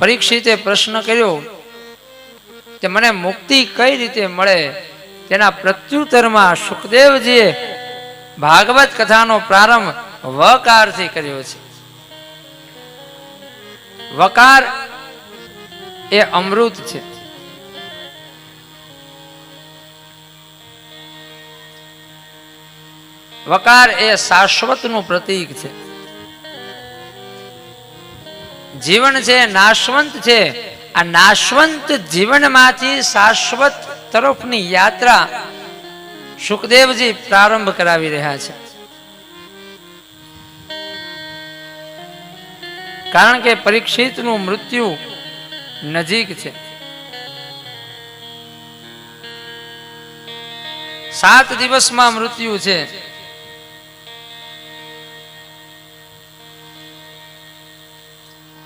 પરીક્ષિતે પ્રશ્ન કર્યો કે મને મુક્તિ કઈ રીતે મળે? તેના પ્રત્યુત્તરમાં સુખદેવજીએ ભાગવત કથાનો પ્રારંભ વકારથી કર્યો છે. વકાર એ અમૃત છે. વકાર એ શાશ્વતનું પ્રતીક છે. જીવન છે, નાશવંત છે. આ નાશવંત જીવનમાંથી શાશ્વત તરફની યાત્રા સુખદેવજી પ્રારંભ કરાવી રહ્યા છે. કારણ કે પરીક્ષિતનું મૃત્યુ નજીક છે. સાત દિવસમાં મૃત્યુ છે.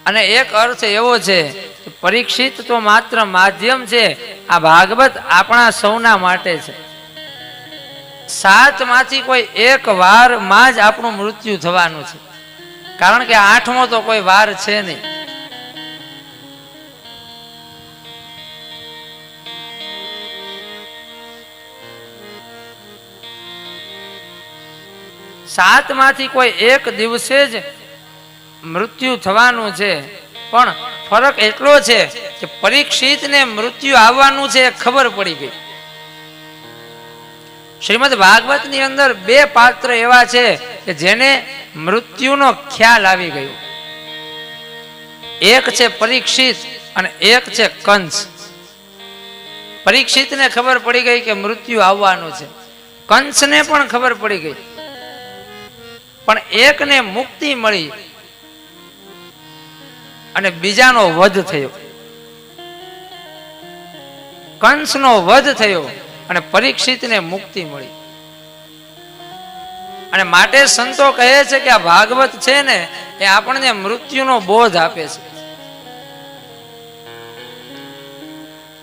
અને એક અર્થ એવો છે પરીક્ષિત તો માત્ર માધ્યમ છે, આ ભાગવત આપણા સૌના માટે છે. સાતમાંથી કોઈ એક વારમાં જ આપણું મૃત્યુ થવાનું છે. કારણ કે આઠમો તો કોઈ વાર છે નહીં. સાતમાંથી કોઈ એક દિવસે જ મૃત્યુ થવાનું છે. પણ ફરક એટલો છે કે પરીક્ષિતને મૃત્યુ આવવાનું છે ખબર પડી ગઈ. શ્રીમદ ભાગવતની અંદર બે પાત્ર એવા છે કે જેને મૃત્યુનો ખ્યાલ આવી ગયો. એક છે પરીક્ષિત અને એક છે કંસ. પરીક્ષિતને ખબર પડી ગઈ કે મૃત્યુ આવવાનું છે. કંસને પણ ખબર પડી ગઈ. પણ એકને મુક્તિ મળી અને બીજાનો વધ થયો. કંસનો વધ થયો અને પરીક્ષિતને મુક્તિ મળી. અને માટે સંતો કહે છે કે આ ભાગવત છે ને, એ આપણને મૃત્યુનો બોધ આપે છે.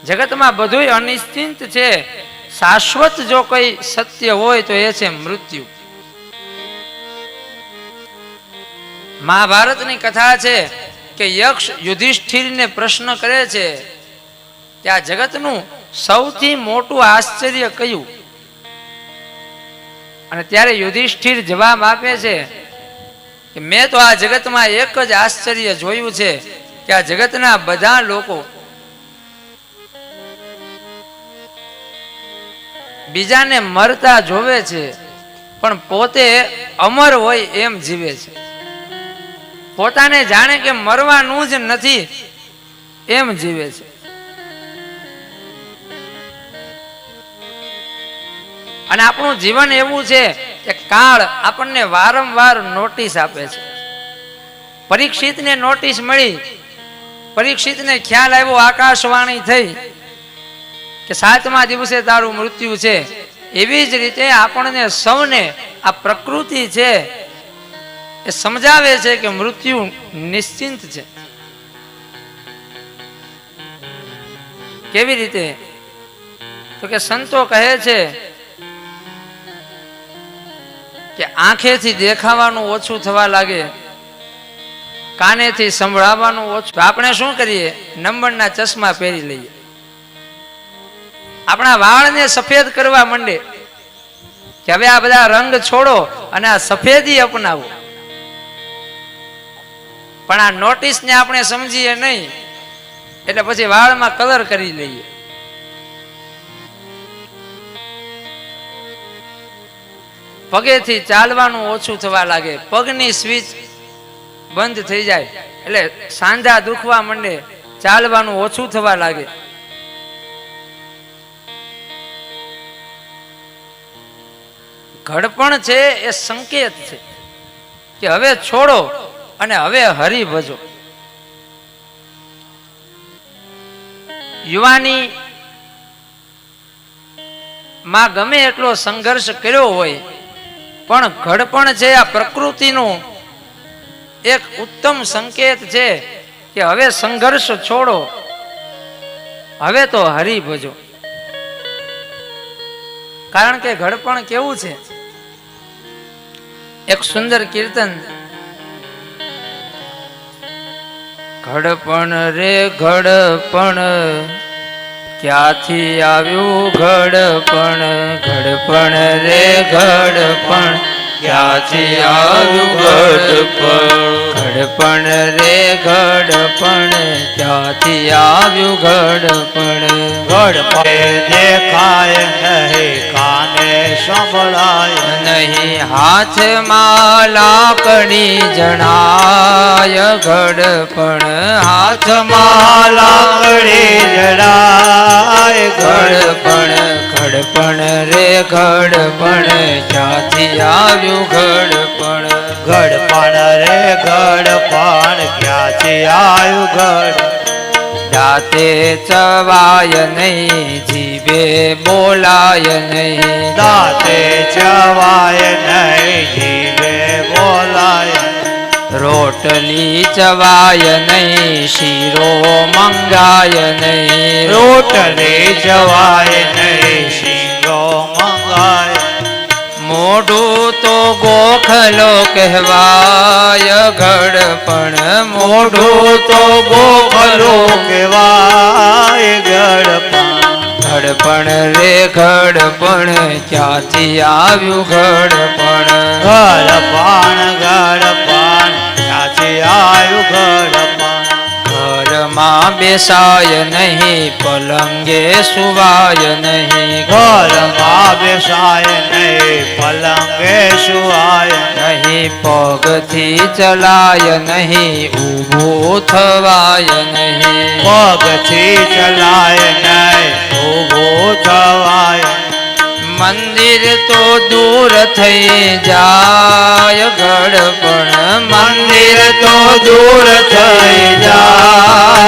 જગતમાં બધું અનિશ્ચિત છે. શાશ્વત જો કઈ સત્ય હોય તો એ છે મૃત્યુ. મહાભારતની કથા છે કે યક્ષ યુધિષ્ઠિરને પ્રશ્ન કરે છે કે આ જગતનું સૌથી મોટું આશ્ચર્ય કયું? અને ત્યારે યુધિષ્ઠિર જવાબ આપે છે કે મેં તો આ જગતમાં એક જ આશ્ચર્ય જોયું છે કે આ જગતના બધા લોકો બીજાને મરતા જોવે છે, પણ પોતે અમર હોય એમ જીવે છે. પોતાને જાણે કે મરવાનું જ નથી, એમ જીવે છે. અને આપણું જીવન એવું છે કે કાળ આપણને વારંવાર નોટિસ આપે છે. પરીક્ષિતને નોટિસ મળી, પરીક્ષિતને ખ્યાલ આવ્યો, આકાશવાણી થઈ, કે સાતમા દિવસે તારું મૃત્યુ છે. એવી જ રીતે આપણને સૌને આ પ્રકૃતિ છે એ સમજાવે છે કે મૃત્યુ નિશ્ચિંત છે. કેવી રીતે? તો કે સંતો કહે છે કે આંખેથી દેખાવાનું ઓછું થવા લાગે, કાનેથી સંભળાવવાનું ઓછું. આપણે શું કરીએ? નંબરના ચશ્મા પહેરી લઈએ. આપણા વાળને સફેદ કરવા માંડે કે હવે આ બધા રંગ છોડો અને આ સફેદી અપનાવો. પણ આ નોટિસને આપણે સમજીએ નહીં. એટલે પછી વાળમાં કલર કરી લઈએ. પગેથી ચાલવાનું ઓછું થવા લાગે. પગની સ્વિચ બંધ થઈ જાય. એટલે સાંધા દુખવા માંડે. ચાલવાનું ઓછું થવા લાગે. ઘડપણ છે એ સંકેત છે. કે હવે છોડો. અને હવે હરી ભજો. યુવાની માં ગમે એટલો સંઘર્ષ કર્યો હોય, પણ ઘડપણ છે આ પ્રકૃતિનું એક ઉત્તમ સંકેત છે કે હવે સંઘર્ષ છોડો. હવે તો હરી ભજો. કારણ કે ઘડપણ કેવું છે? એક સુંદર કીર્તન ઘડપણ રે ઘડપણ. ક્યાંથી આવ્યું ઘડપણ? ઘડપણ રે ઘડપણ. ક્યાંથી આવ્યું ઘડપણ? ઘડપણ રે ઘડપણ. ક્યાંથી આવ્યું ઘડપણ? ઘડપણ દેખાય નહીં. કાને સંભળાય નહીં. હાથમાં લાકડી જણાય ઘડપણ હાથમાં લાકડી જડાય ઘડપણ ઘડપણ રે ઘડપણ ક્યાંથી આવ્યું ઘડપણ ગડપણ રે ગડપણ ક્યાંથી આવ્યું ગડ દાંતે ચવાય નહીં જીભે બોલાય નહીં. દાતે ચવાય નહીં જીભે બોલાય રોટલી ચવાય નહીં શીરો મંગાય નહીં. રોટલી ચવાય નહીં મોઢું તો ગોખલો કહેવાય ઘડપણ મોઢું તો ગોખલો કહેવાય ગડપણ ઘડપણ રે ઘડપણ ક્યાંથી આવ્યું ઘડપણ ગડપણ ગડપણ ક્યાંથી આવ્યું ગડપણ ઘરમાં બેસાય નહીં પલંગે સુવાય નહીં. ઘરમાં બેસાય નહીં પલંગે સુવાય નહીં પગથી ચલાય નહીં ઊભો થવાય નહીં. પગથી ચલાય નહીં ઊભો થવાય મંદિર તો દૂર થઈ જાય ઘડપણ મંદિર તો દૂર થઈ જાય.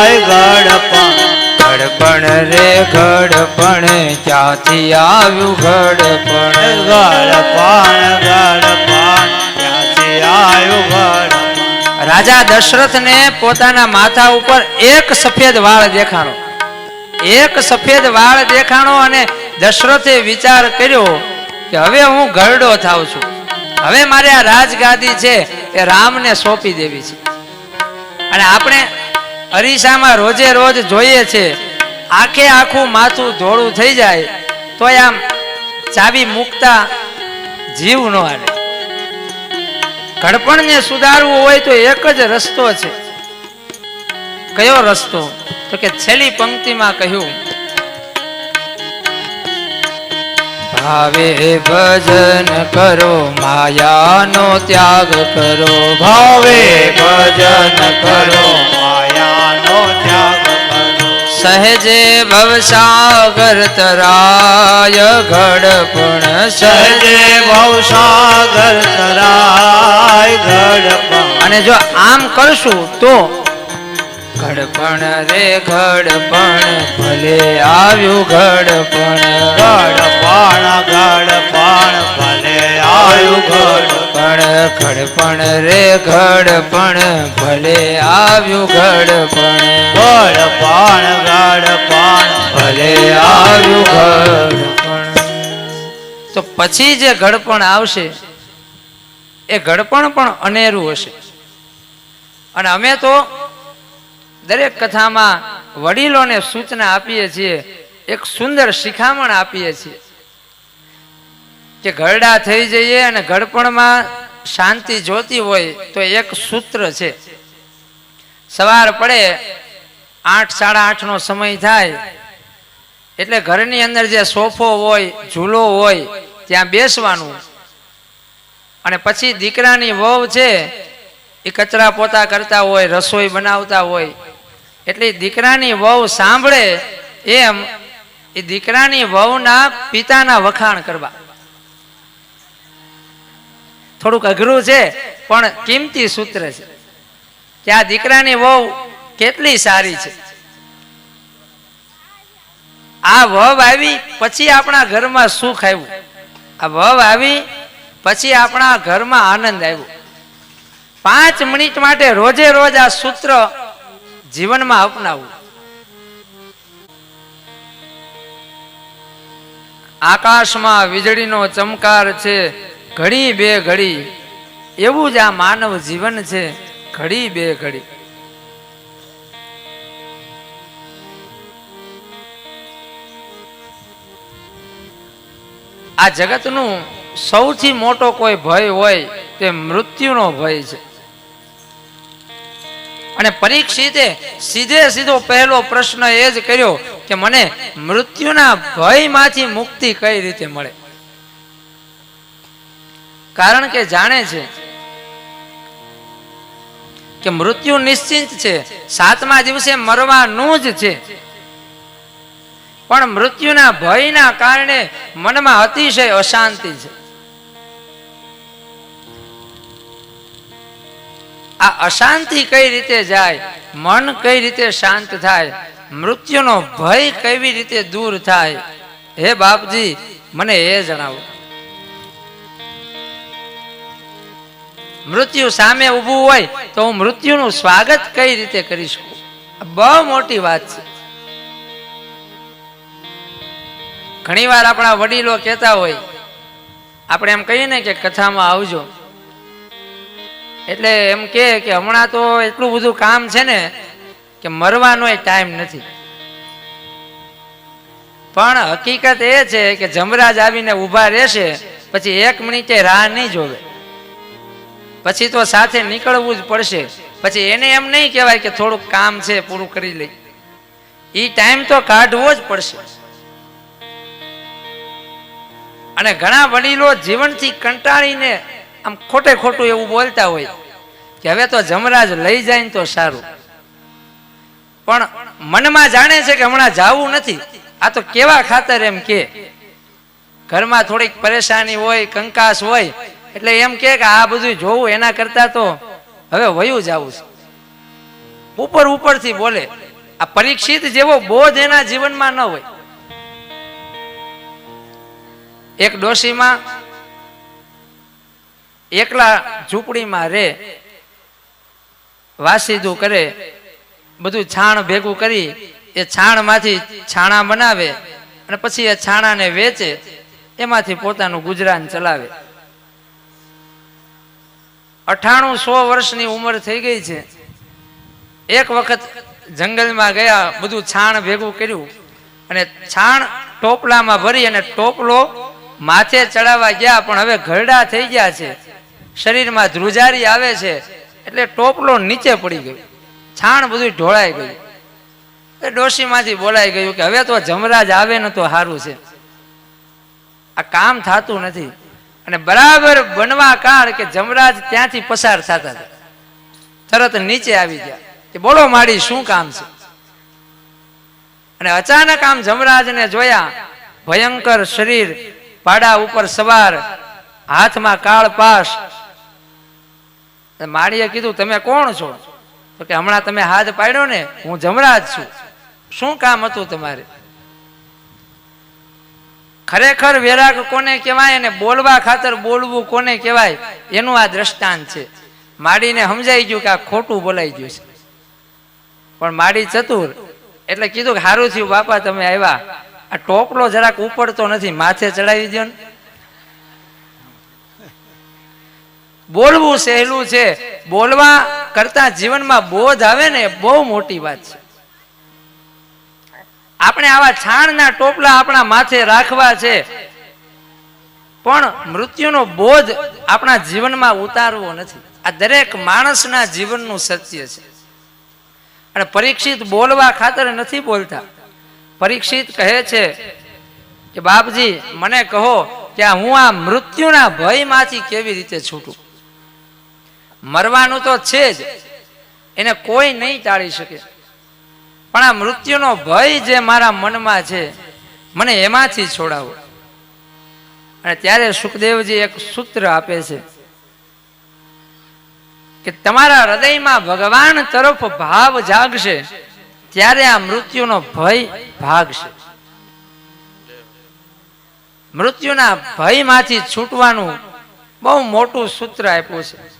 ગડપણ. ગડપણ રે ગડપણ ક્યાંથી આવ્યું ગડપણ? ગડપણ ગડપણ ક્યાંથી આવ્યું ગડપણ? રાજા દશરથને પોતાના માથા ઉપર એક સફેદ વાળ દેખાણો. એક સફેદ વાળ દેખાણો અને દશરથે વિચાર કર્યો કે હવે હું ગરડો થાવ છું. હવે મારે આ રાજગાદી છે એ રામને સોંપી દેવી છે. અને આપણે અરીસામાં રોજે રોજ જોઈએ છે. આખે આખું માથું ધોળું થઈ જાય તો આમ ચાવી મૂકતા જીવ ન હાલે. ઘડપણને સુધારવું હોય તો એક જ રસ્તો છે. કયો રસ્તો? તો કે છેલ્લી પંક્તિમાં કહ્યું, ભાવે ભજન કરો, માયાનો ત્યાગ કરો. ભાવે ભજન કરો માયાનો ત્યાગ કરો સહેજે ભવસાગર તરાય ઘડપણ સહજે ભવસાગર તરાય ગડપણ અને જો આમ કરશું તો ઘડપણ રે ઘડપણ ભલે આવ્યું ઘડપણ ગડપણ પણ ઘડપણ રે ઘડપણ ભલે આવ્યું ઘડપણ ગડપણ ગડપણ, ભલે આવ્યું ઘડપણ તો પછી જે ઘડપણ આવશે, એ ઘડપણ પણ અનેરું હશે. અને અમે તો દરેક કથામાં વડીલોને સૂચના આપીએ છીએ, એક સુંદર શિખામણ આપીએ છીએ. કે ઘરડા થઈ જઈએ અને ઘડપણમાં શાંતિ જોતી હોય તો એક સૂત્ર છે. સવાર પડે આઠ, સાડા આઠનો સમય થાય. એટલે ઘરની અંદર જે સોફો હોય, ઝૂલો હોય, ત્યાં બેસવાનું. અને પછી દીકરાની વહુ છે, એ કચરા પોતા કરતા હોય, રસોઈ બનાવતા હોય. એટલે દીકરાની વહુ સાંભળે એમ એ દીકરાની વહુના પિતાના વખાણ કરવા. થોડુંક અઘરું છે, પણ કિંમતી સૂત્ર છે. કે આ દીકરાની વહુ કેટલી સારી છે. આ વહુ આવી પછી આપણા ઘરમાં સુખ આવ્યું. આ વહુ આવી પછી આપણા ઘરમાં આનંદ આવ્યો. પાંચ મિનિટ માટે રોજે રોજ આ સૂત્ર જીવનમાં અપનાવવું આકાશમાં વીજળીનો ચમકાર છે. ઘડી બે ઘડી. એવું જ આ માનવ જીવન છે, ઘડી બે ઘડી. આ જગતનું સૌથી મોટો કોઈ ભય હોય તે મૃત્યુનો ભય છે. અને પરીક્ષિતે સીધે સીધો પહેલો પ્રશ્ન એ જ કર્યો કે મને મૃત્યુના ભયમાંથી મુક્તિ કઈ રીતે મળે? કારણ કે જાણે છે કે મૃત્યુ નિશ્ચિત છે. સાતમા દિવસે મરવાનું જ છે. પણ મૃત્યુના ભયના કારણે મનમાં અતિશય અશાંતિ છે. આ અશાંતિ કઈ રીતે જાય? મન કઈ રીતે શાંત થાય? મૃત્યુનો ભય કેવી રીતે દૂર થાય? હે બાપજી, મને એ જણાવો. મૃત્યુ સામે ઊભું હોય તો હું મૃત્યુનું સ્વાગત કઈ રીતે કરી શકું? બહુ મોટી વાત છે. ઘણીવાર આપણા વડીલો કહેતા હોય, આપણે એમ કહીએ ને કે કથામાં આવજો. એટલે એમ કે હમણાં તો એટલું બધું કામ છે ને કે મરવાનો ટાઈમ નથી. પણ હકીકત એ છે કે જમરાજ આવીને ઊભા રહેશે, પછી એક મિનિટે રાહ નહીં જોવે. પછી તો સાથે નીકળવું જ પડશે. પછી એને એમ નહીં કહેવાય કે થોડુંક કામ છે, પૂરું કરી લઈ. એ ટાઈમ તો કાઢવો જ પડશે. અને ઘણા વડીલો જીવનથી કંટાળીને આમ ખોટે ખોટું એવું બોલતા હોય કે હવે તો જમરાજ લઈ જાય ને તો સારું. પણ મનમાં જાણે છે કે હમણાં જવું નથી. આ તો કેવા ખાતર એમ કે? ઘરમાં થોડીક પરેશાની હોય, કંકાસ હોય એટલે એમ કે આ બધું જોવું, એના કરતા તો હવે વયું જવું છે. ઉપર ઉપરથી બોલે, આ પરીક્ષિત જેવો બોધ એના જીવનમાં ન હોય. એક ડોશીમાં એકલા ઝૂંપડીમાં રે વાસીદું કરે, બધું છાણ ભેગું કરી, એ છાણમાંથી છાણા બનાવે અને પછી એ છાણાને વેચે, એમાંથી પોતાનું ગુજરાન ચલાવે. અઠાણું સો વર્ષની ઉંમર થઈ ગઈ છે. એક વખત જંગલમાં ગયા, બધું છાણ ભેગું કર્યું અને છાણ ટોપલામાં ભરી અને ટોપલો માથે ચડાવવા ગયા, પણ હવે ઘરડા થઈ ગયા છે. શરીરમાં ધ્રુજારી આવે છે, એટલે ટોપલો નીચે પડી ગયો. છાણ બધું ઢોળાઈ ગયું. એ ડોશીમાંથી બોલાઈ ગયું કે હવે તો જમરાજ આવે ને તો સારું છે. આ કામ થતું નથી. અને બરાબર બનવા કાળ કે જમરાજ ત્યાંથી પસાર થતા હતા. તરત નીચે આવી ગયા. કે બોલો માડી, શું કામ છે? અને અચાનક આમ જમરાજને જોયા, ભયંકર શરીર, પાડા ઉપર સવાર, હાથમાં કાળ પાસ માળીએ કીધું, તમે કોણ છો? તો કે, હમણાં તમે હાથ પાડ્યો ને, હું જમરાજ છું. શું કામ હતું તમારે? ખરેખર વેરાગ કોને કહેવાય અને બોલવા ખાતર બોલવું કોને કહેવાય, એનું આ દ્રષ્ટાંત છે. માડીને સમજાઈ ગયું કે આ ખોટું બોલાઈ ગયું છે. પણ માડી ચતુર, એટલે કીધું કે સારું થયું, બાપા તમે આવ્યા. આ ટોપલો જરાક ઉપડતો નથી, માથે ચડાવી દો ને. બોલવું સહેલું છે. બોલવા કરતા જીવનમાં બોધ આવે ને બહુ મોટી વાત છે. આપણે આવા છાણના ટોપલા આપણા માથે રાખવા છે. પણ મૃત્યુનો બોધ આપણા જીવનમાં ઉતારવો નથી. આ દરેક માણસના જીવનનું સત્ય છે. અને પરીક્ષિત બોલવા ખાતર નથી બોલતા. પરીક્ષિત કહે છે કે, બાપજી, મને કહો કે હું આ મૃત્યુના ભયમાંથી કેવી રીતે છૂટું? મરવાનું તો છે જ. એને કોઈ નહીં ટાળી શકે. પણ આ મૃત્યુનો ભય જે મારા મનમાં છે, મને એમાંથી છોડાવો. અને ત્યારે સુખદેવજી એક સૂત્ર આપે છે કે તમારા હૃદયમાં ભગવાન તરફ ભાવ જાગશે, ત્યારે આ મૃત્યુનો ભય ભાગશે. મૃત્યુના ભયમાંથી છૂટવાનું બહુ મોટું સૂત્ર આપ્યું છે.